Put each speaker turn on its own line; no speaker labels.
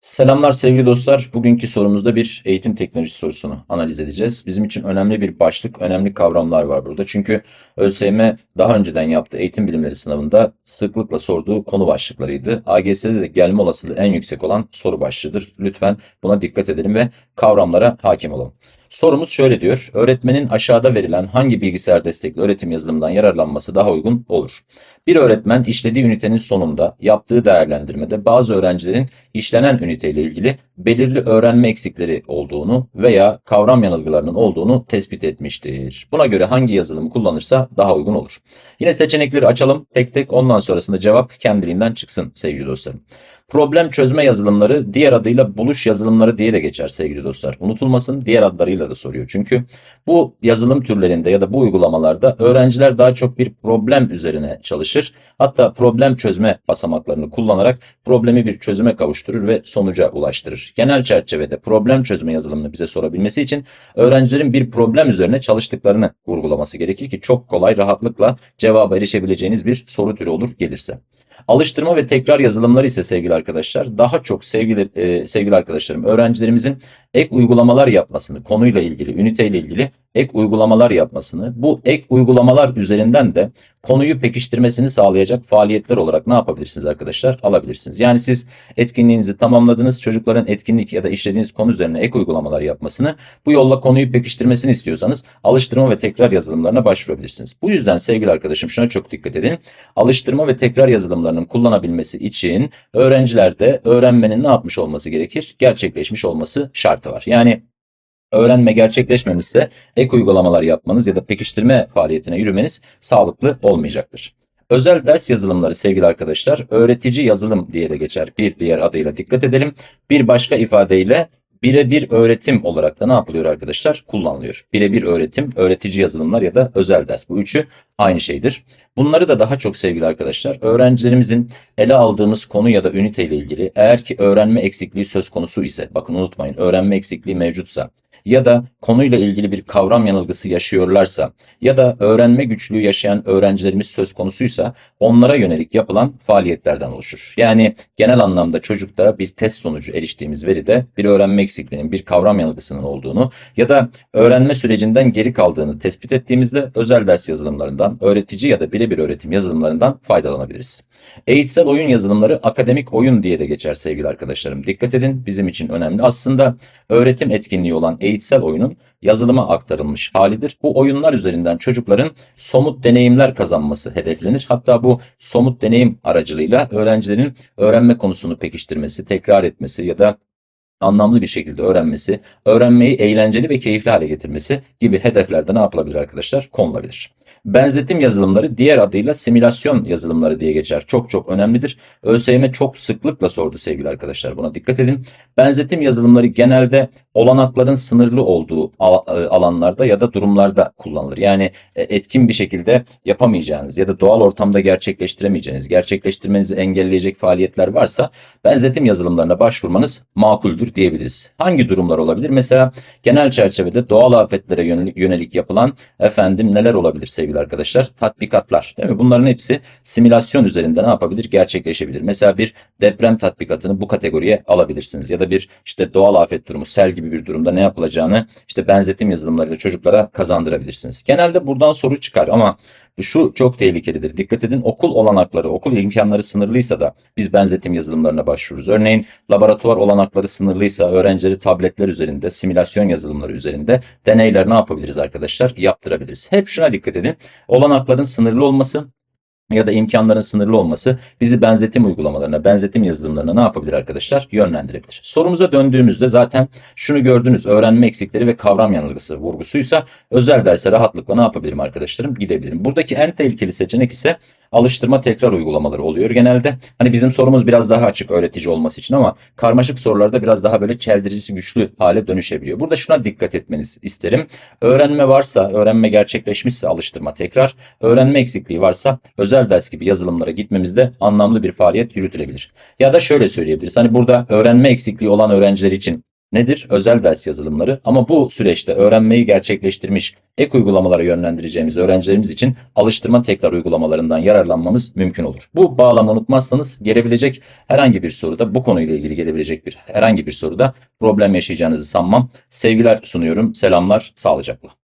Selamlar sevgili dostlar. Bugünkü sorumuzda bir eğitim teknolojisi sorusunu analiz edeceğiz. Bizim için önemli bir başlık, önemli kavramlar var burada. Çünkü ÖSYM daha önceden yaptığı eğitim bilimleri sınavında sıklıkla sorduğu konu başlıklarıydı. AGS'de de gelme olasılığı en yüksek olan soru başlığıdır. Lütfen buna dikkat edelim ve kavramlara hakim olalım. Sorumuz şöyle diyor. Öğretmenin aşağıda verilen hangi bilgisayar destekli öğretim yazılımından yararlanması daha uygun olur? Bir öğretmen işlediği ünitenin sonunda yaptığı değerlendirmede bazı öğrencilerin işlenen üniteyle ilgili belirli öğrenme eksikleri olduğunu veya kavram yanılgılarının olduğunu tespit etmiştir. Buna göre hangi yazılımı kullanırsa daha uygun olur. Yine seçenekleri açalım tek tek ondan sonrasında cevap kendiliğinden çıksın sevgili dostlarım. Problem çözme yazılımları diğer adıyla buluş yazılımları diye de geçer sevgili dostlar. Unutulmasın diğer adlarıyla da soruyor. Çünkü bu yazılım türlerinde ya da bu uygulamalarda öğrenciler daha çok bir problem üzerine çalışır. Hatta problem çözme basamaklarını kullanarak problemi bir çözüme kavuşturur ve sonuca ulaştırır. Genel çerçevede problem çözme yazılımını bize sorabilmesi için öğrencilerin bir problem üzerine çalıştıklarını vurgulaması gerekir ki çok kolay rahatlıkla cevaba erişebileceğiniz bir soru türü olur gelirse. Alıştırma ve tekrar yazılımları ise sevgili arkadaşlar daha çok sevgili e, sevgili arkadaşlarım öğrencilerimizin ek uygulamalar yapmasını konuyla ilgili üniteyle ilgili ek uygulamalar yapmasını bu ek uygulamalar üzerinden de konuyu pekiştirmesini sağlayacak faaliyetler olarak ne yapabilirsiniz arkadaşlar alabilirsiniz. Yani siz etkinliğinizi tamamladınız çocukların etkinlik ya da işlediğiniz konu üzerine ek uygulamalar yapmasını bu yolla konuyu pekiştirmesini istiyorsanız alıştırma ve tekrar yazılımlarına başvurabilirsiniz. Bu yüzden sevgili arkadaşım şuna çok dikkat edin. Alıştırma ve tekrar yazılımlarının kullanabilmesi için öğrencilerde öğrenmenin ne yapmış olması gerekir? Gerçekleşmiş olması şartı var. Yani öğrenme gerçekleşmemişse ek uygulamalar yapmanız ya da pekiştirme faaliyetine yürümeniz sağlıklı olmayacaktır. Özel ders yazılımları sevgili arkadaşlar öğretici yazılım diye de geçer. Bir diğer adıyla dikkat edelim. Bir başka ifadeyle birebir öğretim olarak da ne yapılıyor arkadaşlar? Kullanılıyor. Birebir öğretim, öğretici yazılımlar ya da özel ders. Bu üçü aynı şeydir. Bunları da daha çok sevgili arkadaşlar öğrencilerimizin ele aldığımız konu ya da ünite ile ilgili eğer ki öğrenme eksikliği söz konusu ise bakın unutmayın öğrenme eksikliği mevcutsa ya da konuyla ilgili bir kavram yanılgısı yaşıyorlarsa ya da öğrenme güçlüğü yaşayan öğrencilerimiz söz konusuysa onlara yönelik yapılan faaliyetlerden oluşur. Yani genel anlamda çocukta bir test sonucu eriştiğimiz veride bir öğrenme eksikliğinin, bir kavram yanılgısının olduğunu ya da öğrenme sürecinden geri kaldığını tespit ettiğimizde özel ders yazılımlarından, öğretici ya da birebir öğretim yazılımlarından faydalanabiliriz. Eğitsel oyun yazılımları akademik oyun diye de geçer sevgili arkadaşlarım. Dikkat edin bizim için önemli. Aslında öğretim etkinliği olan eğitsel oyunun yazılıma aktarılmış halidir. Bu oyunlar üzerinden çocukların somut deneyimler kazanması hedeflenir. Hatta bu somut deneyim aracılığıyla öğrencilerin öğrenme konusunu pekiştirmesi, tekrar etmesi ya da anlamlı bir şekilde öğrenmesi, öğrenmeyi eğlenceli ve keyifli hale getirmesi gibi hedeflerde ne yapılabilir arkadaşlar? Konulabilir. Benzetim yazılımları diğer adıyla simülasyon yazılımları diye geçer. Çok çok önemlidir. ÖSYM çok sıklıkla sordu sevgili arkadaşlar. Buna dikkat edin. Benzetim yazılımları genelde olanakların sınırlı olduğu alanlarda ya da durumlarda kullanılır. Yani e, etkin bir şekilde yapamayacağınız ya da doğal ortamda gerçekleştiremeyeceğiniz, gerçekleştirmenizi engelleyecek faaliyetler varsa benzetim yazılımlarına başvurmanız makuldür diyebiliriz. Hangi durumlar olabilir? Mesela genel çerçevede doğal afetlere yönelik yapılan efendim neler olabilir sevgili arkadaşlar? Tatbikatlar değil mi? Bunların hepsi simülasyon üzerinde ne yapabilir? Gerçekleşebilir. Mesela bir deprem tatbikatını bu kategoriye alabilirsiniz. Ya da bir işte doğal afet durumu, sel gibi bir durumda ne yapılacağını işte benzetim yazılımlarıyla çocuklara kazandırabilirsiniz. Genelde buradan soru çıkar ama şu çok tehlikelidir. Dikkat edin okul olanakları, okul imkanları sınırlıysa da biz benzetim yazılımlarına başvururuz. Örneğin laboratuvar olanakları sınırlıysa öğrencileri tabletler üzerinde, simülasyon yazılımları üzerinde deneyler ne yapabiliriz arkadaşlar? Yaptırabiliriz. Hep şuna dikkat edin. Olanakların sınırlı olması ya da imkanların sınırlı olması bizi benzetim uygulamalarına, benzetim yazılımlarına ne yapabilir arkadaşlar? Yönlendirebilir. Sorumuza döndüğümüzde zaten şunu gördünüz. Öğrenme eksikleri ve kavram yanılgısı vurgusuysa özel derse rahatlıkla ne yapabilirim arkadaşlarım? Gidebilirim. Buradaki en tehlikeli seçenek ise alıştırma tekrar uygulamaları oluyor genelde. Hani bizim sorumuz biraz daha açık öğretici olması için ama karmaşık sorularda biraz daha böyle çeldiricisi güçlü hale dönüşebiliyor. Burada şuna dikkat etmenizi isterim. Öğrenme varsa, öğrenme gerçekleşmişse alıştırma tekrar, öğrenme eksikliği varsa özel ders gibi yazılımlara gitmemizde anlamlı bir faaliyet yürütülebilir. Ya da şöyle söyleyebiliriz. Hani burada öğrenme eksikliği olan öğrenciler için Nedir? Özel ders yazılımları. Ama bu süreçte öğrenmeyi gerçekleştirmiş ek uygulamalara yönlendireceğimiz öğrencilerimiz için alıştırma tekrar uygulamalarından yararlanmamız mümkün olur. Bu bağlamı unutmazsanız gelebilecek herhangi bir soruda bu konuyla ilgili gelebilecek bir herhangi bir soruda problem yaşayacağınızı sanmam. Sevgiler sunuyorum. Selamlar, sağlıcakla.